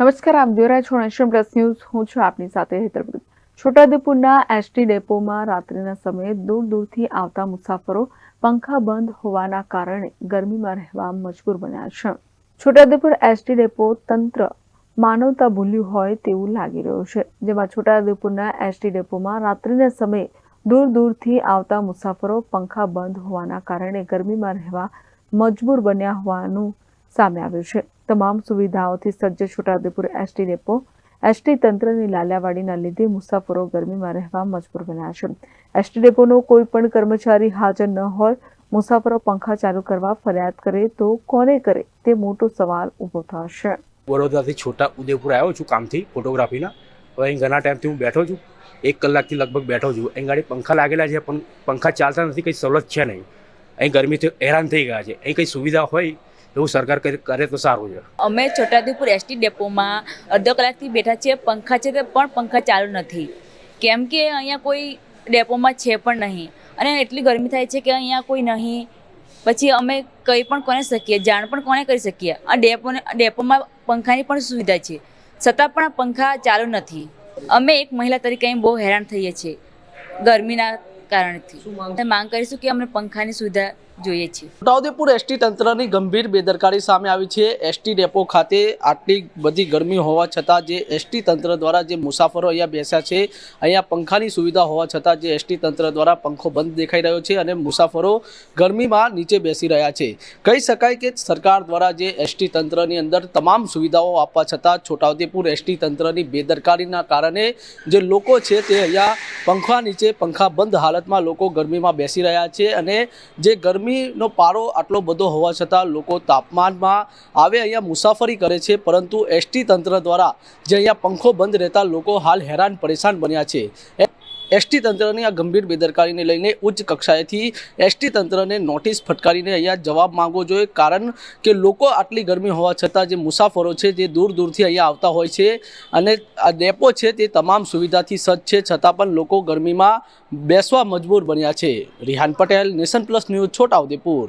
નમસ્કાર, આપ જોઈ રહ્યા છો નેશન પ્લસ ન્યૂઝ હું છું આપની સાથે હેતરપ્રીત છોટાઉદેપુરના એસટી ડેપોમાં રાત્રિના સમયે દૂર દૂરથી આવતા મુસાફરો પંખા બંધ હોવાના કારણે ગરમીમાં રહેવા મજબૂર બન્યા છે. છોટાઉદેપુર એસટી ડેપો તંત્ર માનવતા ભૂલ્યું હોય તેવું લાગી રહ્યું છે. જેમાં છોટાઉદેપુરના એસટી ડેપોમાં રાત્રિના સમયે દૂર દૂરથી આવતા મુસાફરો પંખા બંધ હોવાના કારણે ગરમીમાં રહેવા મજબૂર બન્યા હોવાનું સામે આવ્યું છે. તમામ સુવિધાઓથી સજ્જ છોટાઉદેપુર એસટી ડેપો, એસટી તંત્રની લાલાવાડીના લીધે મુસાફરો ગરમીમાં રહેવા મજબૂર બન્યા છે. એસટી ડેપોનો કોઈ પણ કર્મચારી હાજર ન હોય, મુસાફરો પંખા ચાલુ કરવા ફરિયાદ કરે તો કોને કરે તે મોટો સવાલ ઊભો થશે. વડોદરાથી છોટા ઉદેપુર આવ્યો છું કામથી, ફોટોગ્રાફીના. હવે અહીં ઘણા ટાઈમથી હું બેઠો છું. એક કલાકથી લગભગ બેઠો છું. અહીં ગાડી પંખા લાગેલા છે, પણ પંખા ચાલતા નથી, કંઈ સવલત છે નહીં. અહીં ગરમીથી હેરાન થઈ ગયા છે. અહીં કંઈ સુવિધા હોય એવું સરકાર કરે તો સારું છે. અમે છોટાઉદેપુર એસટી ડેપોમાં અડધો કલાકથી બેઠા છીએ, પંખા છે તે પણ પંખા ચાલુ નથી. કેમ કે અહીંયા કોઈ ડેપોમાં છે પણ નહીં. અને એટલી ગરમી થાય છે કે અહીંયા કોઈ નહીં. પછી અમે કંઈ પણ કોને શકીએ, જાણ પણ કોને કરી શકીએ? આ ડેપોને ડેપોમાં પંખાની પણ સુવિધા છે. છતાં પણ પંખા ચાલુ નથી. અમે એક મહિલા તરીકે અહીં બહુ હેરાન થઈએ છીએ. ગરમીના કારણથી. અમે માંગ કરીશું કે અમને પંખાની સુવિધા જોઈએ છે. છોટાઉદેપુર એસટી તંત્રની ગંભીર બેદરકારી સામે આવી છે. એસટી ડેપો ખાતે આટલી બધી ગરમી હોવા છતાં જે એસટી તંત્ર દ્વારા જે મુસાફરો અહીંયા બેસ્યા છે અહીંયા પંખાની સુવિધા હોવા છતાં જે એસટી તંત્ર દ્વારા પંખો બંધ દેખાઈ રહ્યો છે અને મુસાફરો ગરમીમાં નીચે બેસી રહ્યા છે. કહી શકાય કે સરકાર દ્વારા જે એસટી તંત્રની અંદર તમામ સુવિધાઓ આપવા છતાં છોટાઉદેપુર એસટી તંત્રની બેદરકારીના કારણે જે લોકો છે તે અહીંયા પંખા નીચે પંખા બંધ હાલતમાં લોકો ગરમીમાં બેસી રહ્યા છે અને જે ગરમીનો પારો આટલો બધો હોવા છતાં લોકો તાપમાનમાં આવે અહીંયા મુસાફરી કરે છે, પરંતુ એસટી તંત્ર દ્વારા જે અહીંયા પંખો બંધ રહેતા લોકો હાલ હેરાન પરેશાન બન્યા છે. એસટી તંત્રની આ ગંભીર બેદરકારીને લઈને ઉચ્ચ કક્ષાએથી એસટી તંત્રને નોટિસ ફટકારીને અહીંયા જવાબ માંગવો જોઈએ. કારણ કે લોકો આટલી ગરમી હોવા છતાં જે મુસાફરો છે જે દૂર દૂરથી અહીંયા આવતા હોય છે અને આ ડેપો છે તે તમામ સુવિધાથી સજ્જ છે. છતાં પણ લોકો ગરમીમાં બેસવા મજબૂર બન્યા છે. Rihan Patel, nation plus news Chhotaudepur